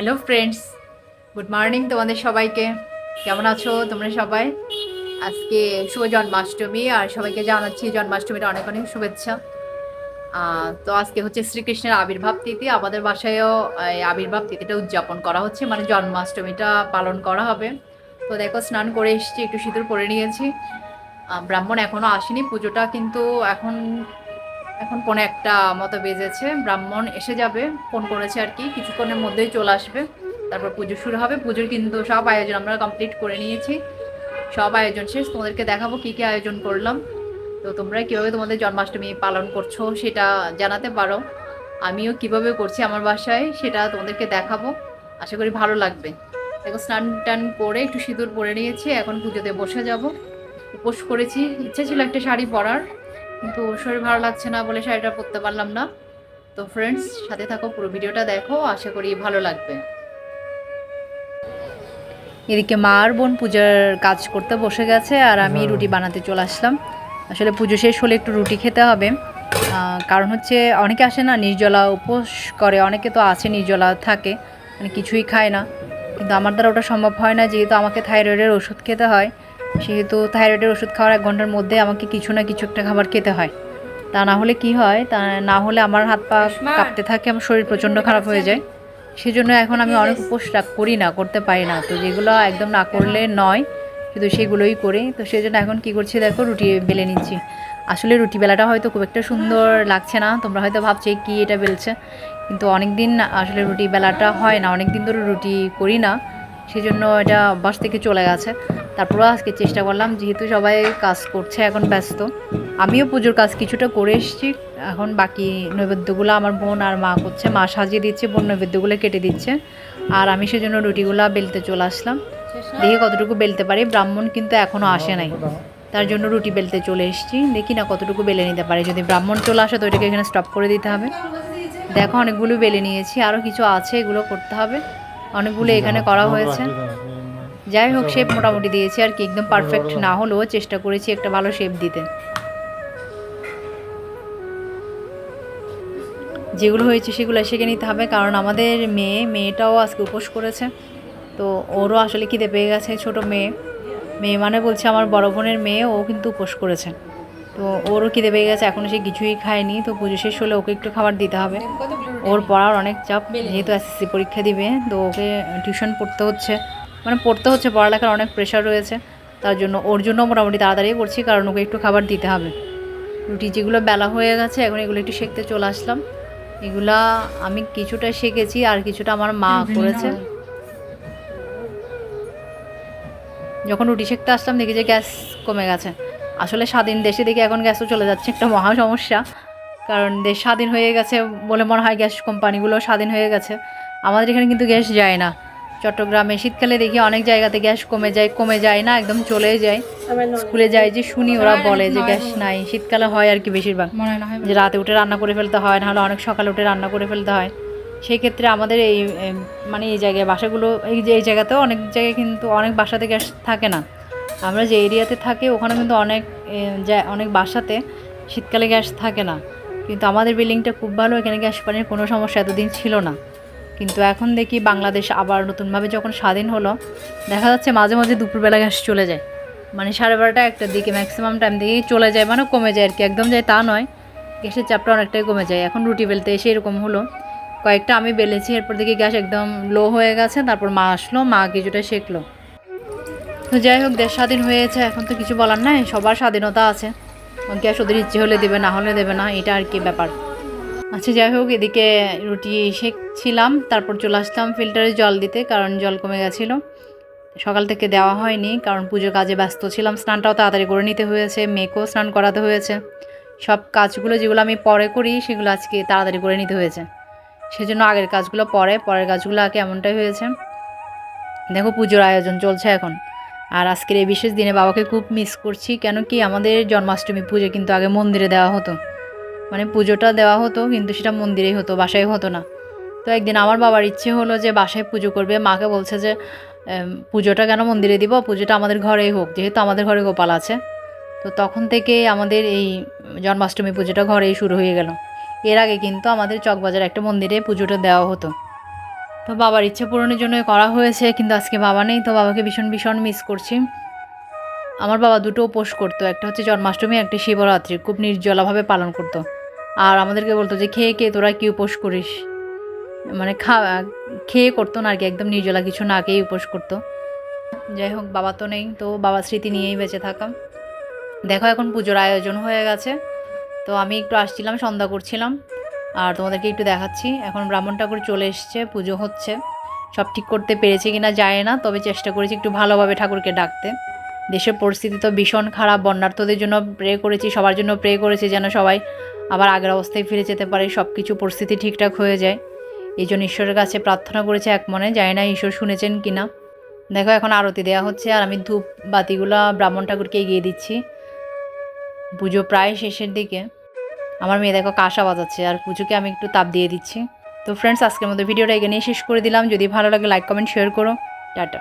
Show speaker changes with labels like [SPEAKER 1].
[SPEAKER 1] Hello friends good morning তোমাদের সবাইকে। কেমন আছো তোমরা সবাই? আজকে শুভ জন্মাষ্টমী, আর সবাইকে জানাচ্ছি জন্মাষ্টমীর অনেক অনেক শুভেচ্ছা। তো আজকে হচ্ছে শ্রীকৃষ্ণের আবির্ভাব তিথি। আমাদের বাসায়ও আবির্ভাব তিথিটা উদযাপন করা হচ্ছে মানে জন্মাষ্টমীটা পালন করা হবে। তো দেখো, স্নান করে এসেছি, একটু সিঁদুর পরে নিয়েছি। ব্রাহ্মণ এখনও আসেনি, পুজোটা কিন্তু এখন এখন পৌনে একটা মতো বেজেছে। ব্রাহ্মণ এসে যাবে, ফোন করেছে আর কি, কিছুক্ষণের মধ্যেই চলে আসবে। তারপর পুজো শুরু হবে। পুজোর কিন্তু সব আয়োজন আমরা কমপ্লিট করে নিয়েছি। সব আয়োজন শেষ। তোমাদেরকে দেখাবো কি কি আয়োজন করলাম। তো তোমরা কীভাবে তোমাদের জন্মাষ্টমী পালন করছ সেটা জানাতে পারো। আমিও কীভাবে করছি আমার বাসায় সেটা তোমাদেরকে দেখাবো। আশা করি ভালো লাগবে। দেখো, স্নান টান করে একটু সিঁদুর পরে নিয়েছি। এখন পুজোতে বসে যাব। উপোস করেছি। ইচ্ছে ছিল একটা শাড়ি পরার। কিন্তু শরীর ভালো লাগছে না বলে শাড়িটা পরতে পারলাম না। তো ফ্রেন্ডস সাথে থাকো পুরো ভিডিওটা দেখো আশা করি ভালো লাগবে। এদিকে মা আর বোন পূজার কাজ করতে বসে গেছে আর আমি রুটি বানাতে চলে আসলাম। আসলে পুজো শেষ হলে একটু রুটি খেতে হবে। কারণ হচ্ছে অনেকে আসে না নির্জলা উপোস করে অনেকে তো আছে নির্জলা থাকে মানে কিছুই খায় না। কিন্তু আমার দ্বারা ওটা সম্ভব হয় না যেহেতু আমাকে থাইরয়েডের ওষুধ খেতে হয়। সেহেতু থাইরয়েডের ওষুধ খাওয়ার এক ঘণ্টার মধ্যে আমাকে কিছু না কিছু একটা খাবার খেতে হয়। তা না হলে কি হয়? তা না হলে আমার হাত পা কাঁপতে থাকে আমার শরীর প্রচণ্ড খারাপ হয়ে যায়। সেজন্য এখন আমি অনেক উপোস করি না করতে পারি না। তো যেগুলো একদম না করলে নয় শুধু সেগুলোই করি। তো সেজন্য এখন কি করছি দেখো রুটি বেলে নিচ্ছি। আসলে রুটি বেলাটা হয়তো খুব একটা সুন্দর লাগছে না তোমরা হয়তো ভাবছ কি এটা বেলছে। কিন্তু অনেক দিন আসলে রুটি বেলাটা হয় না অনেক দিন ধরে রুটি করি না। সেজন্য এটা বাস থেকে চলে গেছে। তারপরেও আজকে চেষ্টা করলাম, যেহেতু সবাই কাজ করছে, এখন ব্যস্ত। আমিও পুজোর কাজ কিছুটা করে এসেছি। এখন বাকি নৈবেদ্যগুলো আমার বোন আর মা করছে। মা সাজিয়ে দিচ্ছে, বোন নৈবেদ্যগুলো কেটে দিচ্ছে। আর আমি সেজন্য রুটিগুলো বেলতে চলে আসলাম। দেখি কতটুকু বেলতে পারি। ব্রাহ্মণ কিন্তু এখনও আসে নাই। তার জন্য রুটি বেলতে চলে এসেছি। দেখি না কতটুকু বেলে নিতে পারি। যদি ব্রাহ্মণ চলে আসে তো ওইটাকে এখানে স্টপ করে দিতে হবে। দেখো অনেকগুলো বেলে নিয়েছি। আরও কিছু আছে, এগুলো করতে হবে। অনেকগুলো এখানে করা হয়েছে। যাই হোক শেপ মোটামুটি দিয়েছি আর কি। একদম পারফেক্ট না হলেও চেষ্টা করেছি একটা ভালো শেপ দিতে। যেগুলো হয়েছে সেগুলো শিখে নিতে হবে, কারণ আমাদের মেয়ে, মেয়েটাও আজকে উপোস করেছে। তো ওরও আসলে খিদে পেয়ে গেছে, ছোট মেয়ে। মেয়ে মানে বলছে আমার বড় বোনের মেয়ে, ও কিন্তু উপোস করেছে। তো ওরও খিদে পেয়ে গেছে এখনও সে কিছুই খায়নি। তো পুজো শেষ হলে ওকে একটু খাবার দিতে হবে। ওর পড়ার অনেক চাপ, যেহেতু এসএসসি পরীক্ষা দিবে, তো ওকে টিউশন পড়তে হচ্ছে। মানে পড়তে হচ্ছে পড়ালেখার অনেক প্রেশার রয়েছে। তার জন্য ওর জন্য মোটামুটি তাড়াতাড়ি করছি কারণ ওকে একটু খাবার দিতে হবে। রুটি যেগুলো বেলা হয়ে গেছে এখন এগুলো একটু শেখতে চলে আসলাম। এগুলা আমি কিছুটা শিখেছি আর কিছুটা আমার মা করেছে। যখন রুটি শেখতে আসলাম দেখি যে গ্যাস কমে গেছে। আসলে স্বাধীন দেশে দেখি এখন গ্যাসও চলে যাচ্ছে একটা মহা সমস্যা। কারণ দেশ স্বাধীন হয়ে গেছে বলে মনে হয় গ্যাস কোম্পানিগুলো স্বাধীন হয়ে গেছে। আমাদের এখানে কিন্তু গ্যাস যায় না। চট্টগ্রামে শীতকালে দেখি অনেক জায়গাতে গ্যাস কমে যায় কমে যায় না একদম চলে যায়। স্কুলে যায় যে শুনি ওরা বলে যে গ্যাস নাই। শীতকালে হয় আর কি বেশিরভাগ।
[SPEAKER 2] মনে হয়
[SPEAKER 1] যে রাতে উঠে রান্না করে ফেলতে হয় নাহলে অনেক সকালে উঠে রান্না করে ফেলতে হয়। সেই ক্ষেত্রে আমাদের এই মানে এই জায়গায় বাসাগুলো এই যে এই জায়গাতেও অনেক জায়গায় কিন্তু অনেক বাসাতে গ্যাস থাকে না। আমরা যে এরিয়াতে থাকি ওখানে কিন্তু অনেক অনেক বাসাতে শীতকালে গ্যাস থাকে না। কিন্তু আমাদের বিল্ডিংটা খুব ভালো এখানে গ্যাস পানির কোনো সমস্যা এতদিন ছিল না। কিন্তু এখন দেখি বাংলাদেশ আবার নতুনভাবে যখন স্বাধীন হলো, দেখা যাচ্ছে মাঝে মাঝে দুপুরবেলা গ্যাস চলে যায়। মানে সাড়ে বারোটা একটার দিকে ম্যাক্সিমাম টাইম দিকেই চলে যায় মানে কমে যায় আর কি। একদম যায় তা নয়, গ্যাসের চাপটা অনেকটাই কমে যায়। এখন রুটি বেলতে এসে এরকম হলো। কয়েকটা আমি বেলেছি, এরপর দেখি গ্যাস একদম লো হয়ে গেছে, তারপর মা আসলো, মা কিছুটা শেখলো। তো যাই হোক, দেশ স্বাধীন হয়েছে, এখন তো কিছু বলার নাই, সবার স্বাধীনতা আছে। গ্যাস ওদের ইচ্ছে হলে দেবে, না হলে দেবে না, এটা আর কি ব্যাপার। আচ্ছা যাই হোক, এদিকে রুটি শেখছিলাম তারপর চলে আসলাম ফিল্টারে জল দিতে, কারণ জল কমে গেছিল। সকাল থেকে দেওয়া হয়নি, কারণ পুজো কাজে ব্যস্ত ছিলাম, স্নানটাও তাড়াতাড়ি করে নিতে হয়েছে, মেয়েকেও স্নান করাতে হয়েছে। সব কাজগুলো যেগুলো আমি পরে করি, সেগুলো আজকে তাড়াতাড়ি করে নিতে হয়েছে। সেজন্য আগের কাজগুলো পরে, পরের কাজগুলো আগে এমনটাই হয়েছে। দেখো, পুজোর আয়োজন চলছে এখন। আর আজকের এই বিশেষ দিনে বাবাকে খুব মিস করছি, কেন কি আমাদের জন্মাষ্টমী পুজো কিন্তু আগে মন্দিরে দেওয়া হতো। মানে পুজোটা দেওয়া হতো, কিন্তু সেটা মন্দিরেই হতো বাসায় হতো না। তো একদিন আমার বাবার ইচ্ছে হলো যে বাসায় পুজো করবে। মাকে বলছে যে পুজোটা কেন মন্দিরে দিব? পুজোটা আমাদের ঘরেই হোক, যেহেতু আমাদের ঘরে গোপাল আছে। তো তখন থেকে আমাদের এই জন্মাষ্টমী পুজোটা ঘরেই শুরু হয়ে গেল। এর আগে কিন্তু আমাদের চকবাজার একটা মন্দিরে পুজোটা দেওয়া হতো। তো বাবার ইচ্ছে পূরণের জন্য করা হয়েছে, কিন্তু আজকে বাবা নেই, তো বাবাকে ভীষণ ভীষণ মিস করছি। আমার বাবা দুটো উপোস করতো, একটা হচ্ছে জন্মাষ্টমী, একটা শিবরাত্রি, খুব নির্জলাভাবে পালন করতো। আর আমাদেরকে বলতো যে, খেয়ে খেয়ে তোরা কি উপোস করিস? মানে খা, খেয়ে করতো না আর কি, একদম নির্জলা কিছু না খেয়েই উপোস করতো। যাই হোক, বাবা তো নেই, তো বাবার স্মৃতি নিয়েই বেঁচে থাকাম। দেখো এখন পুজোর আয়োজন হয়ে গেছে। তো আমি একটু আসছিলাম, সন্ধ্যা করছিলাম। আর তোমাদেরকে একটু দেখাচ্ছি, এখন ব্রাহ্মণ ঠাকুর চলে এসছে, পুজো হচ্ছে। সব ঠিক করতে পেরেছি কিনা যায় না, তবে চেষ্টা করেছি একটু ভালোভাবে ঠাকুরকে ডাকতে। দেশের পরিস্থিতি তো ভীষণ খারাপ বন্যার্থদের জন্য প্রে করেছি, সবার জন্য প্রে করেছি যেন সবাই আবার আগের অবস্থায় ফিরে যেতে পারে সব কিছু পরিস্থিতি ঠিকঠাক হয়ে যায়। এই জন্য ঈশ্বরের কাছে প্রার্থনা করেছে এক মনে, জানি না ঈশ্বর শুনেছেন কি না দেখো, এখন আরতি দেওয়া হচ্ছে আর আমি ধূপ বাতিগুলো ব্রাহ্মণ ঠাকুরকে এগিয়ে দিচ্ছি। পুজো প্রায় শেষের দিকে। আমার মেয়ে দেখো কাঁসা বাজাচ্ছে আর পুজোকে আমি একটু তাপ দিয়ে দিচ্ছি। তো ফ্রেন্ডস আজকের মতো ভিডিওটা এখানেই শেষ করে দিলাম। যদি ভালো লাগে লাইক কমেন্ট শেয়ার করো। টাটা।